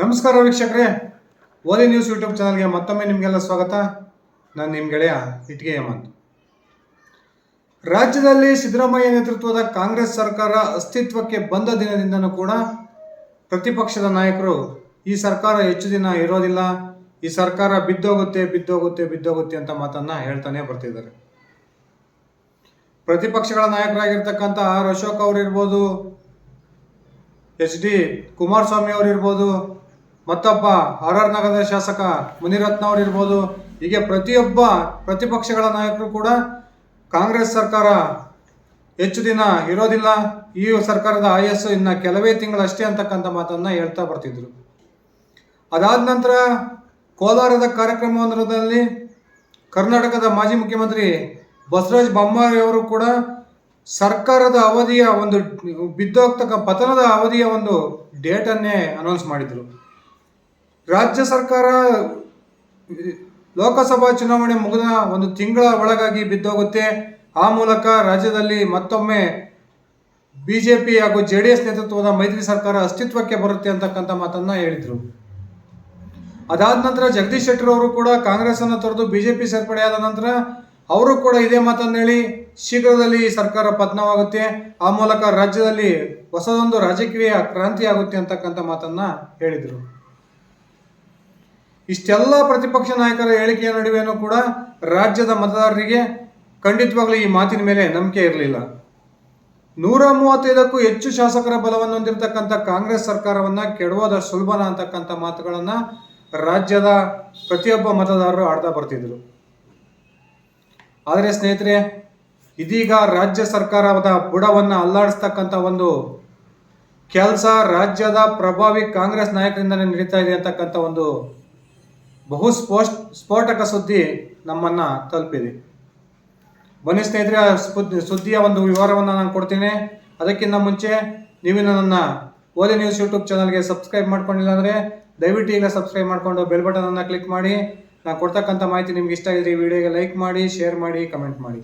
ನಮಸ್ಕಾರ ವೀಕ್ಷಕರೇ. ಓಲಿ news YouTube ಚಾನಲ್ಗೆ ಮತ್ತೊಮ್ಮೆ ನಿಮಗೆಲ್ಲ ಸ್ವಾಗತ. ನಾನು ನಿಮ್ಮ ಗೆಳೆಯ ಇಟ್ಗೆ ಹೇಮಂತ್ ರಾಜ್ಯದಲ್ಲಿ ಸಿದ್ದರಾಮಯ್ಯ ನೇತೃತ್ವದ ಕಾಂಗ್ರೆಸ್ ಸರ್ಕಾರ ಅಸ್ತಿತ್ವಕ್ಕೆ ಬಂದ ದಿನದಿಂದನೂ ಕೂಡ ಪ್ರತಿಪಕ್ಷದ ನಾಯಕರು ಈ ಸರ್ಕಾರ ಹೆಚ್ಚು ದಿನ ಇರೋದಿಲ್ಲ, ಈ ಸರ್ಕಾರ ಬಿದ್ದೋಗುತ್ತೆ ಬಿದ್ದೋಗುತ್ತೆ ಬಿದ್ದೋಗುತ್ತೆ ಅಂತ ಮಾತನ್ನ ಹೇಳ್ತಾನೆ ಬರ್ತಿದ್ದಾರೆ. ಪ್ರತಿಪಕ್ಷಗಳ ನಾಯಕರಾಗಿರ್ತಕ್ಕಂಥ ಆರ್ ಅಶೋಕ್ ಅವರಿರ್ಬೋದು ಎಚ್ ಡಿ ಕುಮಾರಸ್ವಾಮಿ ಅವರು ಇರ್ಬೋದು ಮತ್ತೊಬ್ಬ ಆರ್ ಆರ್ ನಗರದ ಶಾಸಕ ಮುನಿರತ್ನ ಅವರು ಇರ್ಬೋದು, ಹೀಗೆ ಪ್ರತಿಯೊಬ್ಬ ಪ್ರತಿಪಕ್ಷಗಳ ನಾಯಕರು ಕೂಡ ಕಾಂಗ್ರೆಸ್ ಸರ್ಕಾರ ಹೆಚ್ಚು ದಿನ ಇರೋದಿಲ್ಲ. ಈ ಸರ್ಕಾರದ ಆಯಸ್ಸು ಇನ್ನು ಕೆಲವೇ ತಿಂಗಳಷ್ಟೇ ಅಂತಕ್ಕಂಥ ಮಾತನ್ನ ಹೇಳ್ತಾ ಬರ್ತಿದ್ರು. ಅದಾದ ನಂತರ ಕೋಲಾರದ ಕಾರ್ಯಕ್ರಮವೊಂದರಲ್ಲಿ ಕರ್ನಾಟಕದ ಮಾಜಿ ಮುಖ್ಯಮಂತ್ರಿ ಬಸವರಾಜ ಬೊಮ್ಮಾಯಿ ಅವರು ಕೂಡ ಸರ್ಕಾರದ ಅವಧಿಯ ಒಂದು ಬಿದ್ದೋಗ್ತಕ್ಕ ಪತನದ ಅವಧಿಯ ಒಂದು ಡೇಟನ್ನೇ ಅನೌನ್ಸ್ ಮಾಡಿದರು. ರಾಜ್ಯ ಸರ್ಕಾರ ಲೋಕಸಭಾ ಚುನಾವಣೆ ಮುಗಿದ ಒಂದು ತಿಂಗಳ ಒಳಗಾಗಿ ಬಿದ್ದೋಗುತ್ತೆ. ಆ ಮೂಲಕ ರಾಜ್ಯದಲ್ಲಿ ಮತ್ತೊಮ್ಮೆ ಬಿ ಜೆ ಪಿ ಹಾಗೂ ಜೆ ಡಿ ಎಸ್ ನೇತೃತ್ವದ ಮೈತ್ರಿ ಸರ್ಕಾರ ಅಸ್ತಿತ್ವಕ್ಕೆ ಬರುತ್ತೆ ಅಂತಕ್ಕಂಥ ಮಾತನ್ನು ಹೇಳಿದರು. ಅದಾದ ನಂತರ ಜಗದೀಶ್ ಶೆಟ್ಟರ್ ಅವರು ಕೂಡ ಕಾಂಗ್ರೆಸ್ ಅನ್ನು ತೊರೆದು ಬಿಜೆಪಿ ಸೇರ್ಪಡೆಯಾದ ನಂತರ ಅವರು ಕೂಡ ಇದೇ ಮಾತನ್ನು ಹೇಳಿ ಶೀಘ್ರದಲ್ಲಿ ಸರ್ಕಾರ ಪತನವಾಗುತ್ತೆ. ಆ ಮೂಲಕ ರಾಜ್ಯದಲ್ಲಿ ಹೊಸದೊಂದು ರಾಜಕೀಯ ಕ್ರಾಂತಿ ಆಗುತ್ತೆ ಅಂತಕ್ಕಂಥ ಮಾತನ್ನು ಹೇಳಿದರು. ಇಷ್ಟೆಲ್ಲ ಪ್ರತಿಪಕ್ಷ ನಾಯಕರ ಹೇಳಿಕೆಯ ನಡುವೆನೂ ಕೂಡ ರಾಜ್ಯದ ಮತದಾರರಿಗೆ ಖಂಡಿತವಾಗ್ಲೂ ಈ ಮಾತಿನ ಮೇಲೆ ನಂಬಿಕೆ ಇರಲಿಲ್ಲ. ನೂರ ಮೂವತ್ತೈದಕ್ಕೂ ಹೆಚ್ಚು ಶಾಸಕರ ಬಲವನ್ನು ಹೊಂದಿರತಕ್ಕಂಥ ಕಾಂಗ್ರೆಸ್ ಸರ್ಕಾರವನ್ನ ಕೆಡವಾದ ಸುಲಭನ ಅಂತಕ್ಕಂಥ ಮಾತುಗಳನ್ನ ರಾಜ್ಯದ ಪ್ರತಿಯೊಬ್ಬ ಮತದಾರರು ಆಡ್ತಾ ಬರ್ತಿದ್ರು. ಆದರೆ ಸ್ನೇಹಿತರೆ, ಇದೀಗ ರಾಜ್ಯ ಸರ್ಕಾರದ ಬುಡವನ್ನು ಅಲ್ಲಾಡಿಸ್ತಕ್ಕಂಥ ಒಂದು ಕೆಲಸ ರಾಜ್ಯದ ಪ್ರಭಾವಿ ಕಾಂಗ್ರೆಸ್ ನಾಯಕರಿಂದಲೇ ನಡೀತಾ ಇದೆ ಅಂತಕ್ಕಂಥ ಒಂದು ಬಹು ಸ್ಪೋಸ್ಟ್ ಸ್ಫೋಟಕ ಸುದ್ದಿ ನಮ್ಮನ್ನ ತಲುಪಿದೆ. ಬನ್ನಿ ಸ್ನೇಹಿತರೆ ಸುದ್ದಿಯ ಒಂದು ವಿವರವನ್ನು ನಾನು ಕೊಡ್ತೀನಿ. ಅದಕ್ಕಿಂತ ಮುಂಚೆ, ನೀವು ನನ್ನ ಓಲಿ ನ್ಯೂಸ್ ಯೂಟ್ಯೂಬ್ ಚಾನಲ್ಗೆ ಸಬ್ಸ್ಕ್ರೈಬ್ ಮಾಡ್ಕೊಂಡಿಲ್ಲ ಅಂದರೆ ದಯವಿಟ್ಟು ಈಗ ಸಬ್ಸ್ಕ್ರೈಬ್ ಮಾಡಿಕೊಂಡು ಬೆಲ್ ಬಟನನ್ನು ಕ್ಲಿಕ್ ಮಾಡಿ. ನಾನು ಕೊಡ್ತಕ್ಕಂಥ ಮಾಹಿತಿ ನಿಮ್ಗೆ ಇಷ್ಟ ಆಗಿದ್ರೆ ಈ ವಿಡಿಯೋಗೆ ಲೈಕ್ ಮಾಡಿ, ಶೇರ್ ಮಾಡಿ, ಕಮೆಂಟ್ ಮಾಡಿ.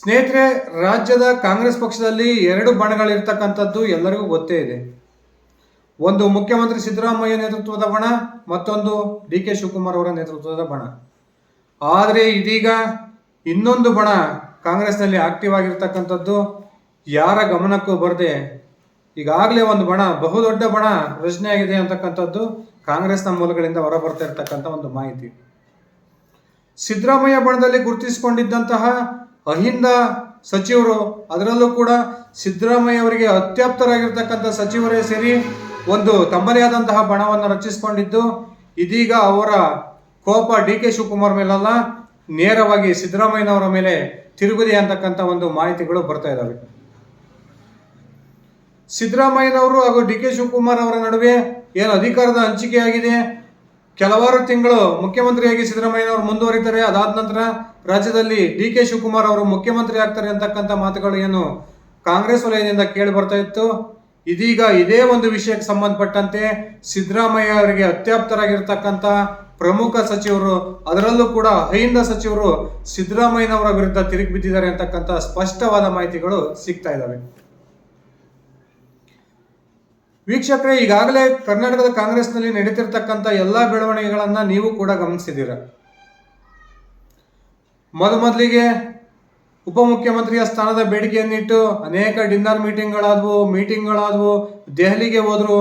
ಸ್ನೇಹಿತರೆ, ರಾಜ್ಯದ ಕಾಂಗ್ರೆಸ್ ಪಕ್ಷದಲ್ಲಿ ಎರಡು ಬಣಗಳಿರ್ತಕ್ಕಂಥದ್ದು ಎಲ್ಲರಿಗೂ ಗೊತ್ತೇ ಇದೆ. ಒಂದು ಮುಖ್ಯಮಂತ್ರಿ ಸಿದ್ದರಾಮಯ್ಯ ನೇತೃತ್ವದ ಬಣ, ಮತ್ತೊಂದು ಡಿ ಕೆ ಶಿವಕುಮಾರ್ ಅವರ ನೇತೃತ್ವದ ಬಣ. ಆದರೆ ಇದೀಗ ಇನ್ನೊಂದು ಬಣ ಕಾಂಗ್ರೆಸ್ನಲ್ಲಿ ಆಕ್ಟಿವ್ ಆಗಿರ್ತಕ್ಕಂಥದ್ದು ಯಾರ ಗಮನಕ್ಕೂ ಬರದೆ ಈಗಾಗಲೇ ಒಂದು ಬಣ, ಬಹುದೊಡ್ಡ ಬಣ ರಚನೆಯಾಗಿದೆ ಅಂತಕ್ಕಂಥದ್ದು ಕಾಂಗ್ರೆಸ್ನ ಮೂಲಗಳಿಂದ ಹೊರಬರ್ತಾ ಇರತಕ್ಕಂಥ ಒಂದು ಮಾಹಿತಿ. ಸಿದ್ದರಾಮಯ್ಯ ಬಣದಲ್ಲಿ ಗುರುತಿಸಿಕೊಂಡಿದ್ದಂತಹ ಅಹಿಂದ ಸಚಿವರು, ಅದರಲ್ಲೂ ಕೂಡ ಸಿದ್ದರಾಮಯ್ಯ ಅವರಿಗೆ ಅತ್ಯಾಪ್ತರಾಗಿರ್ತಕ್ಕಂಥ ಸಚಿವರೇ ಸೇರಿ ಒಂದು ತಮ್ಮದೇ ಆದಂತಹ ಬಣವನ್ನು ರಚಿಸಿಕೊಂಡಿದ್ದು, ಇದೀಗ ಅವರ ಕೋಪ ಡಿ ಕೆ ಶಿವಕುಮಾರ್ ಮೇಲಲ್ಲ, ನೇರವಾಗಿ ಸಿದ್ದರಾಮಯ್ಯನವರ ಮೇಲೆ ತಿರುಗಿದೆ ಅಂತಕ್ಕಂಥ ಒಂದು ಮಾಹಿತಿಗಳು ಬರ್ತಾ ಇದ್ದಾವೆ ಸಿದ್ದರಾಮಯ್ಯನವರು ಹಾಗೂ ಡಿ ಕೆ ಶಿವಕುಮಾರ್ ಅವರ ನಡುವೆ ಏನು ಅಧಿಕಾರದ ಹಂಚಿಕೆಯಾಗಿದೆ? ಕೆಲವಾರು ತಿಂಗಳು ಮುಖ್ಯಮಂತ್ರಿಯಾಗಿ ಸಿದ್ದರಾಮಯ್ಯನವರು ಮುಂದುವರಿತಾರೆ, ಅದಾದ ನಂತರ ರಾಜ್ಯದಲ್ಲಿ ಡಿ ಕೆ ಶಿವಕುಮಾರ್ ಅವರು ಮುಖ್ಯಮಂತ್ರಿ ಆಗ್ತಾರೆ ಅಂತಕ್ಕಂಥ ಮಾತುಗಳು ಏನು ಕಾಂಗ್ರೆಸ್ ವಲಯದಿಂದ ಕೇಳಿ ಬರ್ತಾ ಇತ್ತು. ಇದೀಗ ಇದೇ ಒಂದು ವಿಷಯಕ್ಕೆ ಸಂಬಂಧಪಟ್ಟಂತೆ ಸಿದ್ದರಾಮಯ್ಯ ಅವರಿಗೆ ಅತ್ಯಾಪ್ತರಾಗಿರ್ತಕ್ಕಂಥ ಪ್ರಮುಖ ಸಚಿವರು, ಅದರಲ್ಲೂ ಕೂಡ ಅಹಿಂದ ಸಚಿವರು ಸಿದ್ದರಾಮಯ್ಯನವರ ವಿರುದ್ಧ ತಿರುಗಿ ಬಿದ್ದಿದ್ದಾರೆ ಅಂತಕ್ಕಂಥ ಸ್ಪಷ್ಟವಾದ ಮಾಹಿತಿಗಳು ಸಿಗ್ತಾ ಇದ್ದಾವೆ. ವೀಕ್ಷಕರೇ, ಈಗಾಗಲೇ ಕರ್ನಾಟಕದ ಕಾಂಗ್ರೆಸ್ನಲ್ಲಿ ನಡೀತಿರ್ತಕ್ಕಂಥ ಎಲ್ಲ ಬೆಳವಣಿಗೆಗಳನ್ನ ನೀವು ಕೂಡ ಗಮನಿಸಿದ್ದೀರ? ಮೊದಲಿಗೆ ಉಪಮುಖ್ಯಮಂತ್ರಿಯ ಸ್ಥಾನದ ಬೇಡಿಕೆಯನ್ನಿಟ್ಟು ಅನೇಕ ಡಿನ್ನರ್ ಮೀಟಿಂಗ್ಗಳಾದವು ಮೀಟಿಂಗ್ಗಳಾದವು. ದೆಹಲಿಗೆ ಹೋದರು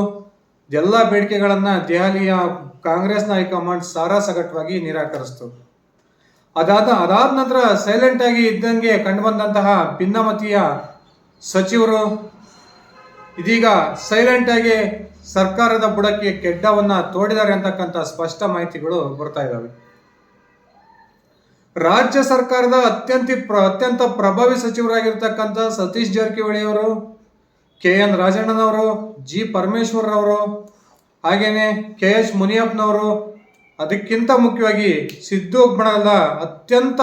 ಎಲ್ಲ ಬೇಡಿಕೆಗಳನ್ನು ದೆಹಲಿಯ ಕಾಂಗ್ರೆಸ್ನ ಹೈಕಮಾಂಡ್ ಸಾರಾಸಗಟವಾಗಿ ನಿರಾಕರಿಸ್ತು. ಅದಾದ ಅದಾದ ನಂತರ ಸೈಲೆಂಟ್ ಆಗಿ ಇದ್ದಂಗೆ ಕಂಡುಬಂದಂತಹ ಭಿನ್ನಮತೀಯ ಸಚಿವರು ಇದೀಗ ಸೈಲೆಂಟ್ ಆಗಿ ಸರ್ಕಾರದ ಬುಡಕ್ಕೆ ಕೆಡ್ಡವನ್ನು ತೋಡಿದ್ದಾರೆ ಅಂತಕ್ಕಂಥ ಸ್ಪಷ್ಟ ಮಾಹಿತಿಗಳು ಬರ್ತಾ ಇದ್ದಾವೆ ರಾಜ್ಯ ಸರ್ಕಾರದ ಅತ್ಯಂತ ಪ್ರ, ಅತ್ಯಂತ ಪ್ರಭಾವಿ ಸಚಿವರಾಗಿರ್ತಕ್ಕಂಥ ಸತೀಶ್ ಜಾರಕಿಹೊಳಿ ಅವರು, ಕೆ ಎನ್ ರಾಜಣ್ಣನವರು, ಜಿ ಪರಮೇಶ್ವರ್ ಅವರು ಹಾಗೇನೆ ಕೆ ಎಚ್ ಮುನಿಯಪ್ಪನವರು, ಅದಕ್ಕಿಂತ ಮುಖ್ಯವಾಗಿ ಸಿದ್ದು ಬಣದ ಅತ್ಯಂತ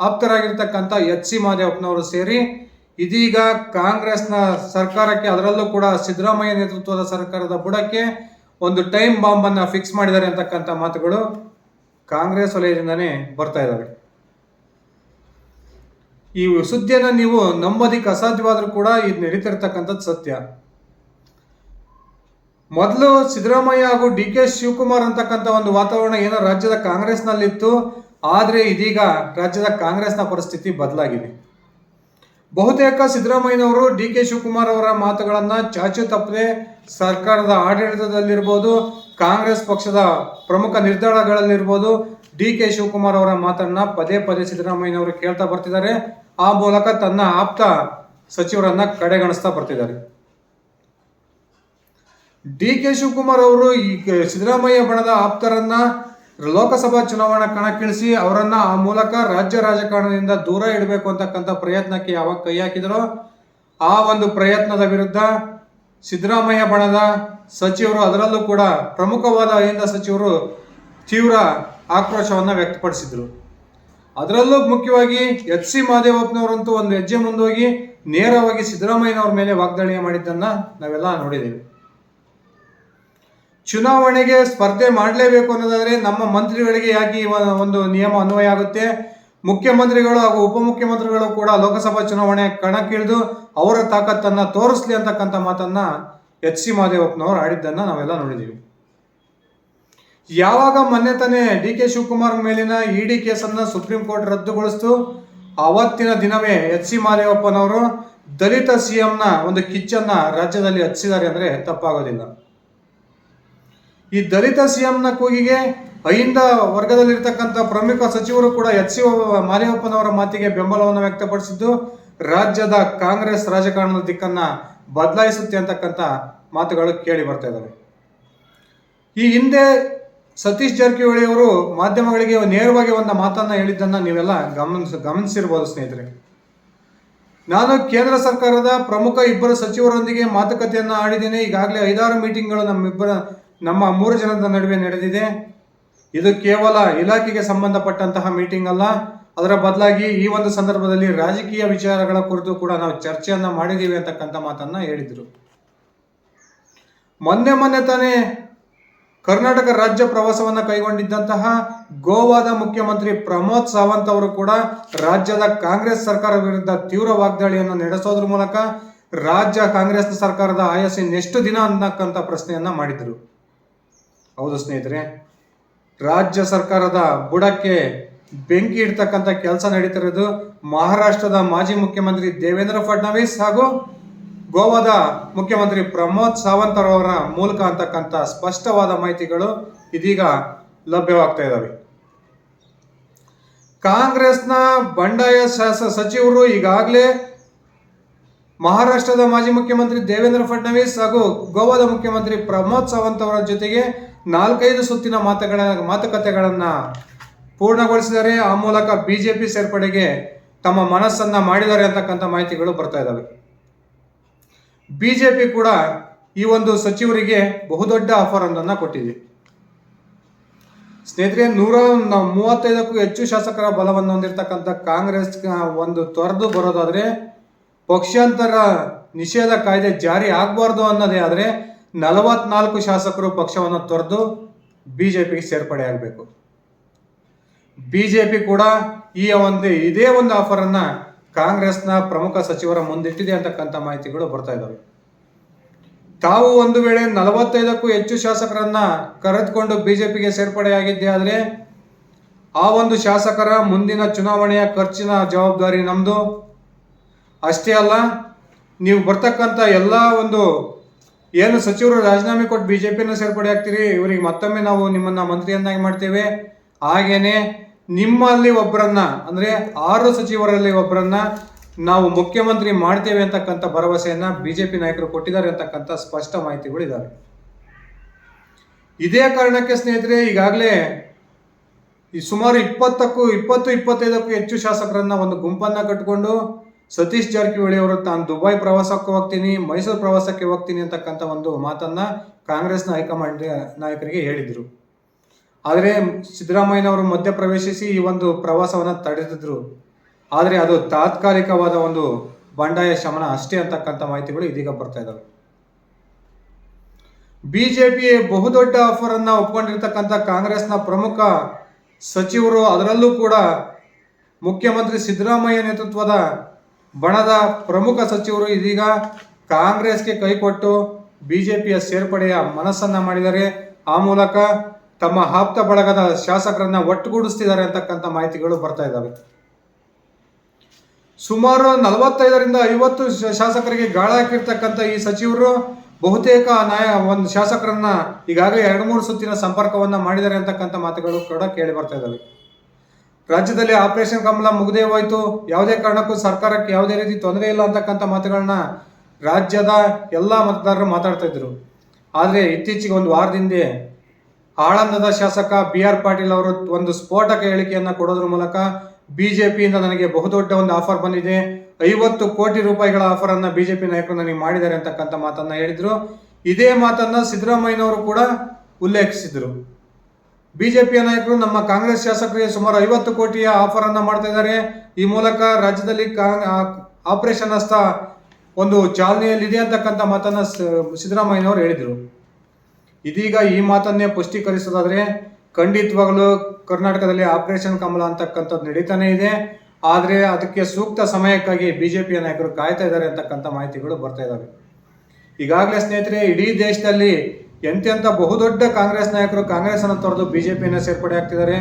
ಆಪ್ತರಾಗಿರ್ತಕ್ಕಂಥ ಎಚ್ ಸಿ ಮಾದೇವಪ್ಪನವರು ಸೇರಿ ಇದೀಗ ಕಾಂಗ್ರೆಸ್ನ ಸರ್ಕಾರಕ್ಕೆ ಅದರಲ್ಲೂ ಕೂಡ ಸಿದ್ದರಾಮಯ್ಯ ನೇತೃತ್ವದ ಸರ್ಕಾರದ ಬುಡಕ್ಕೆ ಒಂದು ಟೈಮ್ ಬಾಂಬನ್ನು ಫಿಕ್ಸ್ ಮಾಡಿದ್ದಾರೆ ಅಂತಕ್ಕಂಥ ಮಾತುಗಳು. ಕಾಂಗ್ರೆಸ್ ವಲಯದಿಂದನೇ ಬರ್ತಾ ಇದ್ದಾವೆ ಈ ಸುದ್ದಿಯನ್ನು ನೀವು ನಂಬೋದಿಕ್ಕೆ ಅಸಾಧ್ಯವಾದರೂ ಕೂಡ ಇದು ನಡೀತಿರ್ತಕ್ಕಂಥದ್ದು ಸತ್ಯ. ಮೊದಲು ಸಿದ್ದರಾಮಯ್ಯ ಹಾಗೂ ಡಿ ಕೆ ಶಿವಕುಮಾರ್ ಅಂತಕ್ಕಂಥ ಒಂದು ವಾತಾವರಣ ಏನೋ ರಾಜ್ಯದ ಕಾಂಗ್ರೆಸ್ನಲ್ಲಿತ್ತು, ಆದರೆ ಇದೀಗ ರಾಜ್ಯದ ಕಾಂಗ್ರೆಸ್ನ ಪರಿಸ್ಥಿತಿ ಬದಲಾಗಿದೆ. ಬಹುತೇಕ ಸಿದ್ದರಾಮಯ್ಯನವರು ಡಿ ಕೆ ಶಿವಕುಮಾರ್ ಅವರ ಮಾತುಗಳನ್ನು ಚಾಚು ತಪ್ಪದೆ ಸರ್ಕಾರದ ಆಡಳಿತದಲ್ಲಿರ್ಬೋದು, ಕಾಂಗ್ರೆಸ್ ಪಕ್ಷದ ಪ್ರಮುಖ ನಿರ್ಧಾರಗಳಲ್ಲಿರ್ಬೋದು, ಡಿ ಕೆ ಶಿವಕುಮಾರ್ ಅವರ ಮಾತನ್ನ ಪದೇ ಪದೇ ಸಿದ್ದರಾಮಯ್ಯನವರು ಕೇಳ್ತಾ ಬರ್ತಿದ್ದಾರೆ. ಆ ಮೂಲಕ ತನ್ನ ಆಪ್ತ ಸಚಿವರನ್ನ ಕಡೆಗಣಿಸ್ತಾ ಬರ್ತಿದ್ದಾರೆ. ಡಿ ಕೆ ಶಿವಕುಮಾರ್ ಅವರು ಈ ಸಿದ್ದರಾಮಯ್ಯ ಬಣದ ಆಪ್ತರನ್ನ ಲೋಕಸಭಾ ಚುನಾವಣಾ ಕಣಕ್ಕಿಳಿಸಿ ಅವರನ್ನ ಆ ಮೂಲಕ ರಾಜ್ಯ ರಾಜಕಾರಣದಿಂದ ದೂರ ಇಡಬೇಕು ಅಂತಕ್ಕಂಥ ಪ್ರಯತ್ನಕ್ಕೆ ಯಾವಾಗ ಕೈ ಹಾಕಿದರೋ, ಆ ಒಂದು ಪ್ರಯತ್ನದ ವಿರುದ್ಧ ಸಿದ್ದರಾಮಯ್ಯ ಬಣದ ಸಚಿವರು ಅದರಲ್ಲೂ ಕೂಡ ಪ್ರಮುಖವಾದ ಅಹಿಂದ ಸಚಿವರು ತೀವ್ರ ಆಕ್ರೋಶವನ್ನು ವ್ಯಕ್ತಪಡಿಸಿದರು. ಅದರಲ್ಲೂ ಮುಖ್ಯವಾಗಿ ಎಚ್ ಸಿ ಮಹದೇವಪ್ಪನವರಂತೂ ಒಂದು ಹೆಜ್ಜೆ ಮುಂದೋಗಿ ನೇರವಾಗಿ ಸಿದ್ದರಾಮಯ್ಯನವ್ರ ಮೇಲೆ ವಾಗ್ದಾಳಿ ಮಾಡಿದ್ದನ್ನು ನಾವೆಲ್ಲ ನೋಡಿದ್ದೇವೆ ಚುನಾವಣೆಗೆ ಸ್ಪರ್ಧೆ ಮಾಡಲೇಬೇಕು ಅನ್ನೋದಾದರೆ ನಮ್ಮ ಮಂತ್ರಿಗಳಿಗೆ ಯಾಕೆ ಒಂದು ನಿಯಮ ಅನ್ವಯ ಆಗುತ್ತೆ? ಮುಖ್ಯಮಂತ್ರಿಗಳು ಹಾಗೂ ಉಪಮುಖ್ಯಮಂತ್ರಿಗಳು ಕೂಡ ಲೋಕಸಭಾ ಚುನಾವಣೆ ಕಣಕ್ಕಿಳಿದು ಅವರ ತಾಕತ್ತನ್ನು ತೋರಿಸ್ಲಿ ಅಂತಕ್ಕಂಥ ಮಾತನ್ನ ಎಚ್ ಸಿ ಮಹದೇವಪ್ಪನವರು ಆಡಿದ್ದನ್ನು ನಾವೆಲ್ಲ ನೋಡಿದ್ದೀವಿ ಯಾವಾಗ ಮೊನ್ನೆ ತಾನೇ ಡಿ ಕೆ ಶಿವಕುಮಾರ್ ಮೇಲಿನ ಇಡಿ ಕೇಸನ್ನು ಸುಪ್ರೀಂ ಕೋರ್ಟ್ ರದ್ದುಗೊಳಿಸ್ತು, ಅವತ್ತಿನ ದಿನವೇ ಎಚ್ ಸಿ ಮಹದೇವಪ್ಪನವರು ದಲಿತ ಸಿಎಂನ ಒಂದು ಕಿಚ್ಚನ್ನ ರಾಜ್ಯದಲ್ಲಿ ಹಚ್ಚಿದ್ದಾರೆ ಅಂದ್ರೆ ತಪ್ಪಾಗೋದಿಲ್ಲ. ಈ ದಲಿತ ಸಿಎಂನ ಕೂಗಿಗೆ ಅಹಿಂದ ವರ್ಗದಲ್ಲಿರ್ತಕ್ಕಂಥ ಪ್ರಮುಖ ಸಚಿವರು ಕೂಡ ಎಚ್ ಸಿ ಮಾರಿಯಪ್ಪನವರ ಮಾತಿಗೆ ಬೆಂಬಲವನ್ನು ವ್ಯಕ್ತಪಡಿಸಿದ್ದು, ರಾಜ್ಯದ ಕಾಂಗ್ರೆಸ್ ರಾಜಕಾರಣದ ದಿಕ್ಕನ್ನ ಬದಲಾಯಿಸುತ್ತೆ ಅಂತಕ್ಕಂಥ ಮಾತುಗಳು ಕೇಳಿ ಬರ್ತಾ ಇದ್ದಾವೆ ಈ ಹಿಂದೆ ಸತೀಶ್ ಜಾರಕಿಹೊಳಿ ಅವರು ಮಾಧ್ಯಮಗಳಿಗೆ ನೇರವಾಗಿ ಒಂದು ಮಾತನ್ನ ಹೇಳಿದ್ದನ್ನ ನೀವೆಲ್ಲ ಗಮನಿಸ ಗಮನಿಸಿರ್ಬೋದು ಸ್ನೇಹಿತರೆ. ನಾನು ಕೇಂದ್ರ ಸರ್ಕಾರದ ಪ್ರಮುಖ ಇಬ್ಬರು ಸಚಿವರೊಂದಿಗೆ ಮಾತುಕತೆಯನ್ನು ಆಡಿದ್ದೇನೆ. ಈಗಾಗಲೇ ಐದಾರು ಮೀಟಿಂಗ್ಗಳು ನಮ್ಮಿಬ್ಬರ, ನಮ್ಮ ಮೂರು ಜನದ ನಡುವೆ ನಡೆದಿದೆ. ಇದು ಕೇವಲ ಇಲಾಖೆಗೆ ಸಂಬಂಧಪಟ್ಟಂತಹ ಮೀಟಿಂಗ್ ಅಲ್ಲ. ಅದರ ಬದಲಾಗಿ ಈ ಒಂದು ಸಂದರ್ಭದಲ್ಲಿ ರಾಜಕೀಯ ವಿಚಾರಗಳ ಕುರಿತು ಕೂಡ ನಾವು ಚರ್ಚೆಯನ್ನ ಮಾಡಿದ್ದೀವಿ ಅಂತಕ್ಕಂಥ ಮಾತನ್ನ ಹೇಳಿದರು. ಮೊನ್ನೆ ಮೊನ್ನೆ ತಾನೇ ಕರ್ನಾಟಕ ರಾಜ್ಯ ಪ್ರವಾಸವನ್ನು ಕೈಗೊಂಡಿದ್ದಂತಹ ಗೋವಾದ ಮುಖ್ಯಮಂತ್ರಿ ಪ್ರಮೋದ್ ಸಾವಂತ್ ಅವರು ಕೂಡ ರಾಜ್ಯದ ಕಾಂಗ್ರೆಸ್ ಸರ್ಕಾರ ವಿರುದ್ಧ ತೀವ್ರ ವಾಗ್ದಾಳಿಯನ್ನು ನಡೆಸೋದ್ರ ಮೂಲಕ ರಾಜ್ಯ ಕಾಂಗ್ರೆಸ್ ಸರ್ಕಾರದ ಆಯಸ್ಸು ಎಷ್ಟು ದಿನ ಅನ್ನಕ್ಕಂಥ ಪ್ರಶ್ನೆಯನ್ನ ಮಾಡಿದರು. ಹೌದು ಸ್ನೇಹಿತರೆ ರಾಜ್ಯ ಸರ್ಕಾರದ ಬುಡಕ್ಕೆ ಬೆಂಕಿ ಇಡ್ತಕ್ಕಂಥ ಕೆಲಸ ನಡೀತಿರೋದು ಮಹಾರಾಷ್ಟ್ರದ ಮಾಜಿ ಮುಖ್ಯಮಂತ್ರಿ ದೇವೇಂದ್ರ ಫಡ್ನವೀಸ್ ಹಾಗೂ ಗೋವಾದ ಮುಖ್ಯಮಂತ್ರಿ ಪ್ರಮೋದ್ ಸಾವಂತ್ ಅವರ ಮೂಲಕ ಅಂತಕ್ಕಂಥ ಸ್ಪಷ್ಟವಾದ ಮಾಹಿತಿಗಳು ಇದೀಗ ಲಭ್ಯವಾಗ್ತಾ ಇದ್ದಾವೆ ಕಾಂಗ್ರೆಸ್ನ ಬಂಡಾಯ ಸಚಿವರು ಈಗಾಗಲೇ ಮಹಾರಾಷ್ಟ್ರದ ಮಾಜಿ ಮುಖ್ಯಮಂತ್ರಿ ದೇವೇಂದ್ರ ಫಡ್ನವೀಸ್ ಹಾಗೂ ಗೋವಾದ ಮುಖ್ಯಮಂತ್ರಿ ಪ್ರಮೋದ್ ಸಾವಂತ್ ಅವರ ಜೊತೆಗೆ ನಾಲ್ಕೈದು ಸುತ್ತಿನ ಮಾತುಗಳ ಮಾತುಕತೆಗಳನ್ನು ಪೂರ್ಣಗೊಳಿಸಿದರೆ ಆ ಮೂಲಕ ಬಿಜೆಪಿ ಸೇರ್ಪಡೆಗೆ ತಮ್ಮ ಮನಸ್ಸನ್ನ ಮಾಡಿದ್ದಾರೆ ಅಂತಕ್ಕಂಥ ಮಾಹಿತಿಗಳು ಬರ್ತಾ ಇದ್ದಾವೆ ಬಿಜೆಪಿ ಕೂಡ ಈ ಒಂದು ಸಚಿವರಿಗೆ ಬಹುದೊಡ್ಡ ಆಫರ್ ಒಂದನ್ನ ಕೊಟ್ಟಿದೆ. ಸ್ನೇಹಿತರೆ, ನೂರ ಮೂವತ್ತೈದಕ್ಕೂ ಹೆಚ್ಚು ಶಾಸಕರ ಬಲವನ್ನು ಹೊಂದಿರತಕ್ಕಂಥ ಕಾಂಗ್ರೆಸ್ ಒಂದು ತೊರೆದು ಬರೋದಾದ್ರೆ ಪಕ್ಷಾಂತರ ನಿಷೇಧ ಕಾಯ್ದೆ ಜಾರಿ ಆಗಬಾರ್ದು ಅನ್ನೋದೇ ಆದರೆ ನಲವತ್ನಾಲ್ಕು ಶಾಸಕರು ಪಕ್ಷವನ್ನು ತೊರೆದು ಬಿಜೆಪಿಗೆ ಸೇರ್ಪಡೆ ಆಗಬೇಕು. ಬಿಜೆಪಿ ಕೂಡ ಈ ಒಂದು, ಇದೇ ಒಂದು ಆಫರ್ ಅನ್ನ ಕಾಂಗ್ರೆಸ್ನ ಪ್ರಮುಖ ಸಚಿವರ ಮುಂದಿಟ್ಟಿದೆ ಅಂತಕ್ಕಂಥ ಮಾಹಿತಿಗಳು ಬರ್ತಾ ಇದ್ದಾವೆ ತಾವು ಒಂದು ವೇಳೆ ನಲವತ್ತೈದಕ್ಕೂ ಹೆಚ್ಚು ಶಾಸಕರನ್ನ ಕರೆದುಕೊಂಡು ಬಿಜೆಪಿಗೆ ಸೇರ್ಪಡೆಯಾಗಿದ್ದೆ ಆದರೆ, ಆ ಒಂದು ಶಾಸಕರ ಮುಂದಿನ ಚುನಾವಣೆಯ ಖರ್ಚಿನ ಜವಾಬ್ದಾರಿ ನಮ್ಮದು ಅಷ್ಟೇ ಅಲ್ಲ, ನೀವು ಬರ್ತಕ್ಕಂಥ ಎಲ್ಲ ಒಂದು ಏನು ಸಚಿವರು ರಾಜೀನಾಮೆ ಕೊಟ್ಟು ಬಿ ಜೆ ಪಿನ ಸೇರ್ಪಡೆ ಆಗ್ತೀರಿ? ಇವರಿಗೆ ಮತ್ತೊಮ್ಮೆ ನಾವು ನಿಮ್ಮನ್ನ ಮಂತ್ರಿಯನ್ನಾಗಿ ಮಾಡ್ತೇವೆ. ಹಾಗೇನೆ ನಿಮ್ಮಲ್ಲಿ ಒಬ್ಬರನ್ನ ಅಂದ್ರೆ ಆರು ಸಚಿವರಲ್ಲಿ ಒಬ್ಬರನ್ನ ನಾವು ಮುಖ್ಯಮಂತ್ರಿ ಮಾಡ್ತೇವೆ ಅಂತಕ್ಕಂಥ ಭರವಸೆಯನ್ನ ಬಿಜೆಪಿ ನಾಯಕರು ಕೊಟ್ಟಿದ್ದಾರೆ ಅಂತಕ್ಕಂಥ ಸ್ಪಷ್ಟ ಮಾಹಿತಿಗಳು ಇದ್ದಾವೆ ಇದೇ ಕಾರಣಕ್ಕೆ ಸ್ನೇಹಿತರೆ, ಈಗಾಗಲೇ ಈ ಸುಮಾರು ಇಪ್ಪತ್ತಕ್ಕೂ, ಇಪ್ಪತ್ತು, ಇಪ್ಪತ್ತೈದಕ್ಕೂ ಹೆಚ್ಚು ಶಾಸಕರನ್ನ ಒಂದು ಗುಂಪನ್ನ ಕಟ್ಟಿಕೊಂಡು ಸತೀಶ್ ಜಾರಕಿಹೊಳಿ ಅವರು, ತಾನು ದುಬೈ ಪ್ರವಾಸಕ್ಕೆ ಹೋಗ್ತೀನಿ, ಮೈಸೂರು ಪ್ರವಾಸಕ್ಕೆ ಹೋಗ್ತೀನಿ ಅಂತಕ್ಕಂಥ ಒಂದು ಮಾತನ್ನ ಕಾಂಗ್ರೆಸ್ನ ಹೈಕಮಾಂಡ್ ನಾಯಕರಿಗೆ ಹೇಳಿದ್ರು. ಆದರೆ ಸಿದ್ದರಾಮಯ್ಯನವರು ಮಧ್ಯ ಪ್ರವೇಶಿಸಿ ಈ ಒಂದು ಪ್ರವಾಸವನ್ನು ತಡೆದಿದ್ರು. ಆದರೆ ಅದು ತಾತ್ಕಾಲಿಕವಾದ ಒಂದು ಬಂಡಾಯ ಶಮನ ಅಷ್ಟೇ ಅಂತಕ್ಕಂಥ ಮಾಹಿತಿಗಳು ಇದೀಗ ಬರ್ತಾ ಇದ್ದಾವೆ ಬಿಜೆಪಿ ಬಹುದೊಡ್ಡ ಆಫರ್ ಅನ್ನ ಒಪ್ಕೊಂಡಿರ್ತಕ್ಕಂಥ ಕಾಂಗ್ರೆಸ್ನ ಪ್ರಮುಖ ಸಚಿವರು, ಅದರಲ್ಲೂ ಕೂಡ ಮುಖ್ಯಮಂತ್ರಿ ಸಿದ್ದರಾಮಯ್ಯ ನೇತೃತ್ವದ ಬಣದ ಪ್ರಮುಖ ಸಚಿವರು ಇದೀಗ ಕಾಂಗ್ರೆಸ್ಗೆ ಕೈಕೊಟ್ಟು ಬಿಜೆಪಿಯ ಸೇರ್ಪಡೆಯ ಮನಸ್ಸನ್ನ ಮಾಡಿದರೆ ಆ ಮೂಲಕ ತಮ್ಮ ಆಪ್ತ ಬಳಗದ ಶಾಸಕರನ್ನ ಒಟ್ಟುಗೂಡಿಸ್ತಿದ್ದಾರೆ ಅಂತಕ್ಕಂಥ ಮಾಹಿತಿಗಳು ಬರ್ತಾ ಇದ್ದಾವೆ. ಸುಮಾರು ನಲವತ್ತೈದರಿಂದ ಐವತ್ತು ಶಾಸಕರಿಗೆ ಗಾಳ ಹಾಕಿರ್ತಕ್ಕಂಥ ಈ ಸಚಿವರು ಬಹುತೇಕ ನಾಯ ಒಂದು ಶಾಸಕರನ್ನ ಈಗಾಗಲೇ ಎರಡು ಮೂರು ಸುತ್ತಿನ ಸಂಪರ್ಕವನ್ನ ಮಾಡಿದ್ದಾರೆ ಅಂತಕ್ಕಂಥ ಮಾತುಗಳು ಕೂಡ ಕೇಳಿ ಬರ್ತಾ ಇದ್ದಾವೆ. ರಾಜ್ಯದಲ್ಲಿ ಆಪರೇಷನ್ ಕಮಲ ಮುಗದೇ ಹೋಯಿತು. ಯಾವುದೇ ಕಾರಣಕ್ಕೂ ಸರ್ಕಾರಕ್ಕೆ ಯಾವುದೇ ರೀತಿ ತೊಂದರೆ ಇಲ್ಲ ಅಂತಕ್ಕಂಥ ಮಾತುಗಳನ್ನ ರಾಜ್ಯದ ಎಲ್ಲ ಮತದಾರರು ಮಾತಾಡ್ತಾ ಇದ್ರು. ಆದರೆ ಇತ್ತೀಚೆಗೆ ಒಂದು ವಾರದಿಂದ ಆಳಂದದ ಶಾಸಕ ಬಿ ಆರ್ ಪಾಟೀಲ್ ಅವರು ಒಂದು ಸ್ಫೋಟಕ ಹೇಳಿಕೆಯನ್ನ ಕೊಡೋದ್ರ ಮೂಲಕ ಬಿಜೆಪಿಯಿಂದ ನನಗೆ ಬಹುದೊಡ್ಡ ಒಂದು ಆಫರ್ ಬಂದಿದೆ. ಐವತ್ತು ಕೋಟಿ ರೂಪಾಯಿಗಳ ಆಫರ್ ಜೆ ಬಿಜೆಪಿ ನಾಯಕರು ನನಗೆ ಮಾಡಿದ್ದಾರೆ ಅಂತಕ್ಕಂಥ ಮಾತನ್ನು ಹೇಳಿದರು. ಇದೇ ಮಾತನ್ನು ಸಿದ್ದರಾಮಯ್ಯನವರು ಕೂಡ ಉಲ್ಲೇಖಿಸಿದ್ರು. ಬಿಜೆಪಿಯ ನಾಯಕರು ನಮ್ಮ ಕಾಂಗ್ರೆಸ್ ಶಾಸಕರಿಗೆ ಸುಮಾರು ಐವತ್ತು ಕೋಟಿಯ ಆಫರ್ ಅನ್ನ ಮಾಡ್ತಾ ಇದ್ದಾರೆ. ಈ ಮೂಲಕ ರಾಜ್ಯದಲ್ಲಿ ಆಪರೇಷನ್ ಹಸ್ತ ಒಂದು ಚಾಲನೆಯಲ್ಲಿದೆ ಅಂತಕ್ಕಂಥ ಮಾತನ್ನ ಸಿದ್ದರಾಮಯ್ಯನವರು ಹೇಳಿದರು. ಇದೀಗ ಈ ಮಾತನ್ನೇ ಪುಷ್ಟೀಕರಿಸೋದಾದ್ರೆ ಖಂಡಿತವಾಗಲೂ ಕರ್ನಾಟಕದಲ್ಲಿ ಆಪರೇಷನ್ ಕಮಲ ಅಂತಕ್ಕಂಥದ್ದು ನಡೀತಾನೆ ಇದೆ. ಆದರೆ ಅದಕ್ಕೆ ಸೂಕ್ತ ಸಮಯಕ್ಕಾಗಿ ಬಿಜೆಪಿಯ ನಾಯಕರು ಕಾಯ್ತಾ ಇದ್ದಾರೆ ಅಂತಕ್ಕಂಥ ಮಾಹಿತಿಗಳು ಬರ್ತಾ ಇದ್ದಾವೆ ಈಗಾಗಲೇ ಸ್ನೇಹಿತರೆ, ಇಡೀ ದೇಶದಲ್ಲಿ ಎಂತೆಂಥ ಬಹುದೊಡ್ಡ ಕಾಂಗ್ರೆಸ್ ನಾಯಕರು ಕಾಂಗ್ರೆಸ್ ಅನ್ನು ತೊರೆದು ಬಿಜೆಪಿಯನ್ನು ಸೇರ್ಪಡೆ ಆಗ್ತಿದ್ದಾರೆ.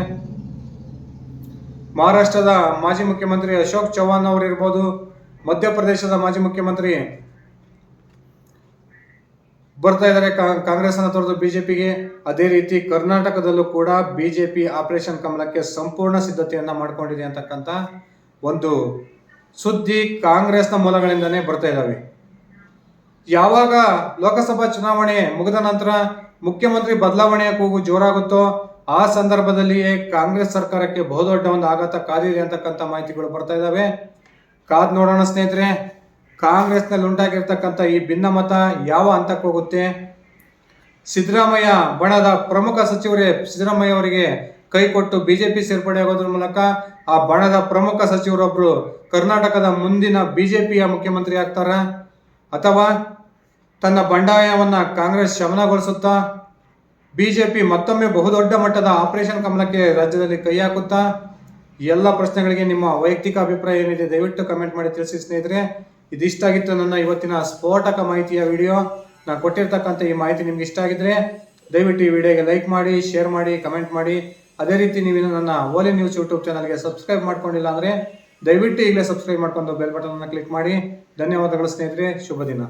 ಮಹಾರಾಷ್ಟ್ರದ ಮಾಜಿ ಮುಖ್ಯಮಂತ್ರಿ ಅಶೋಕ್ ಚೌಹಾಣ್ ಅವರು ಇರ್ಬೋದು ಮಧ್ಯಪ್ರದೇಶದ ಮಾಜಿ ಮುಖ್ಯಮಂತ್ರಿ ಬರ್ತಾ ಇದ್ದಾರೆ ಕಾ- ಕಾಂಗ್ರೆಸ್ ಅನ್ನು ತೊರೆದು ಬಿಜೆಪಿಗೆ. ಅದೇ ರೀತಿ ಕರ್ನಾಟಕದಲ್ಲೂ ಕೂಡ ಬಿಜೆಪಿ ಆಪರೇಷನ್ ಕಮಲಕ್ಕೆ ಸಂಪೂರ್ಣ ಸಿದ್ಧತೆಯನ್ನ ಮಾಡಿಕೊಂಡಿದೆ ಅಂತಕ್ಕಂಥ ಒಂದು ಸುದ್ದಿ ಕಾಂಗ್ರೆಸ್ನ ಮೂಲಗಳಿಂದನೇ ಬರ್ತಾ ಇದ್ದಾವೆ ಯಾವಾಗ ಲೋಕಸಭಾ ಚುನಾವಣೆ ಮುಗಿದ ನಂತರ ಮುಖ್ಯಮಂತ್ರಿ ಬದಲಾವಣೆಯ ಕೂಗು ಜೋರಾಗುತ್ತೋ ಆ ಸಂದರ್ಭದಲ್ಲಿಯೇ ಕಾಂಗ್ರೆಸ್ ಸರ್ಕಾರಕ್ಕೆ ಬಹುದೊಡ್ಡ ಒಂದು ಆಘಾತ ಕಾದಿದೆ ಅಂತಕ್ಕಂಥ ಮಾಹಿತಿಗಳು ಬರ್ತಾ ಇದ್ದಾವೆ. ಕಾದ್ ನೋಡೋಣ ಸ್ನೇಹಿತರೆ, ಕಾಂಗ್ರೆಸ್ನಲ್ಲಿ ಉಂಟಾಗಿರ್ತಕ್ಕಂಥ ಈ ಭಿನ್ನಮತ ಯಾವ ಹಂತಕ್ಕೆ ಹೋಗುತ್ತೆ? ಸಿದ್ದರಾಮಯ್ಯ ಬಣದ ಪ್ರಮುಖ ಸಚಿವರೇ ಸಿದ್ದರಾಮಯ್ಯ ಅವರಿಗೆ ಕೈ ಕೊಟ್ಟು ಬಿಜೆಪಿ ಸೇರ್ಪಡೆ ಆಗೋದ್ರ ಮೂಲಕ ಆ ಬಣದ ಪ್ರಮುಖ ಸಚಿವರೊಬ್ಬರು ಕರ್ನಾಟಕದ ಮುಂದಿನ ಬಿಜೆಪಿಯ ಮುಖ್ಯಮಂತ್ರಿ ಆಗ್ತಾರ? ಅಥವಾ ತನ್ನ ಬಂಡಾಯವನ್ನು ಕಾಂಗ್ರೆಸ್ ಶಮನಗೊಳಿಸುತ್ತಾ, ಬಿಜೆಪಿ ಮತ್ತೊಮ್ಮೆ ಬಹುದೊಡ್ಡ ಮಟ್ಟದ ಆಪರೇಷನ್ ಕಮಲಕ್ಕೆ ರಾಜ್ಯದಲ್ಲಿ ಕೈ ಹಾಕುತ್ತಾ? ಎಲ್ಲ ಪ್ರಶ್ನೆಗಳಿಗೆ ನಿಮ್ಮ ವೈಯಕ್ತಿಕ ಅಭಿಪ್ರಾಯ ಏನಿದೆ ದಯವಿಟ್ಟು ಕಮೆಂಟ್ ಮಾಡಿ ತಿಳಿಸಿ ಸ್ನೇಹಿತರೆ. ಇದಿಷ್ಟಾಗಿತ್ತು ನನ್ನ ಇವತ್ತಿನ ಸ್ಫೋಟಕ ಮಾಹಿತಿಯ ವಿಡಿಯೋ. ನಾನು ಕೊಟ್ಟಿರ್ತಕ್ಕಂಥ ಈ ಮಾಹಿತಿ ನಿಮ್ಗೆ ಇಷ್ಟ ಆಗಿದ್ರೆ ದಯವಿಟ್ಟು ಈ ವಿಡಿಯೋಗೆ ಲೈಕ್ ಮಾಡಿ, ಶೇರ್ ಮಾಡಿ, ಕಮೆಂಟ್ ಮಾಡಿ. ಅದೇ ರೀತಿ ನೀವು ನನ್ನ ಓಲಿ ನ್ಯೂಸ್ ಯೂಟ್ಯೂಬ್ ಚಾನಲ್ಗೆ ಸಬ್ಸ್ಕ್ರೈಬ್ ಮಾಡ್ಕೊಂಡಿಲ್ಲ ಅಂದರೆ ದಯವಿಟ್ಟು ಈಗಲೇ ಸಬ್ಸ್ಕ್ರೈಬ್ ಮಾಡ್ಕೊಂಡು ಬೆಲ್ ಬಟನ್ ಅನ್ನು ಕ್ಲಿಕ್ ಮಾಡಿ. ಧನ್ಯವಾದಗಳು ಸ್ನೇಹಿತರೆ ಶುಭ ದಿನ.